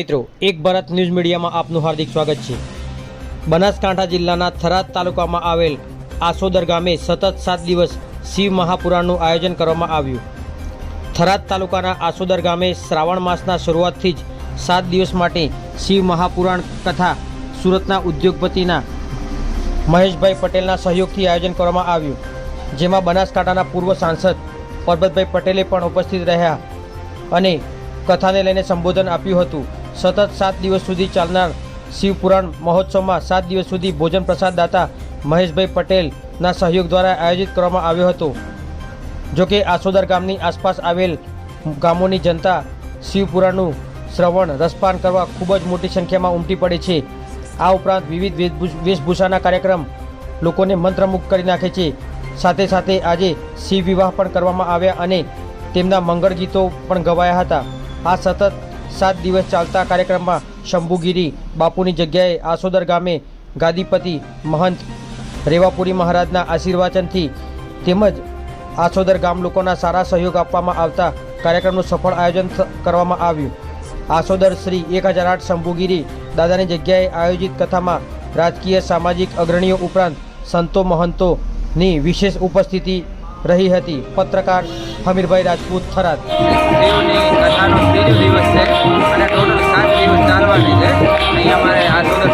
મિત્રો, એક ભારત ન્યૂઝ મીડિયામાં આપનું હાર્દિક સ્વાગત છે. બનાસકાંઠા જિલ્લાના થરાદ તાલુકામાં આવેલ આસોદર ગામે સતત સાત દિવસ શિવ મહાપુરાણનું આયોજન કરવામાં આવ્યું. થરાદ તાલુકાના આસોદર ગામે શ્રાવણ માસના શરૂઆતથી જ સાત દિવસ માટે શિવ મહાપુરાણ કથા સુરતના ઉદ્યોગપતિના મહેશભાઈ પટેલના સહયોગથી આયોજન કરવામાં આવ્યું. જેમાં બનાસકાંઠાના પૂર્વ સાંસદ પરબતભાઈ પટેલે પણ ઉપસ્થિત રહ્યા અને કથાને લઈને સંબોધન આપ્યું હતું. સતત સાત દિવસ સુધી ચાલનાર શિવપુરાણ મહોત્સવમાં સાત દિવસ સુધી ભોજન પ્રસાદ દાતા મહેશભાઈ પટેલના સહયોગ દ્વારા આયોજિત કરવામાં આવ્યો હતો. જોકે આસોદર ગામની આસપાસ આવેલ ગામોની જનતા શિવપુરાણનું શ્રવણ, રસપાન કરવા ખૂબ જ મોટી સંખ્યામાં ઉમટી પડે છે. આ ઉપરાંત વિવિધ વેશભૂષાના કાર્યક્રમ લોકોને મંત્રમુગ્ધ કરી નાખે છે. સાથે સાથે આજે શિવ વિવાહ પણ કરવામાં આવ્યા અને તેમના મંગળ ગીતો પણ ગવાયા હતા. આ સતત સાત દિવસ ચાલતા કાર્યક્રમમાં શંભુગીરી બાપુની જગ્યાએ આસોદર ગામે ગાદીપતિ મહંત રેવાપુરી મહારાજના આશીર્વાચનથી તેમજ આસોદર ગામ લોકોના સારા સહયોગ આપવામાં આવતા કાર્યક્રમનું સફળ આયોજન કરવામાં આવ્યું. આસોદર શ્રી એક હજાર આઠ શંભુગીરી દાદાની જગ્યાએ આયોજિત કથામાં રાજકીય સામાજિક અગ્રણીઓ ઉપરાંત સંતો મહંતોની વિશેષ ઉપસ્થિતિ રહી હતી. પત્રકાર હમીરભાઈ રાજપૂત થરાદ. દેવની કથાનો દિવસ છે. અને સાત દિવસ ચાલવાની છે. અહીંયા અમારે આ સોદર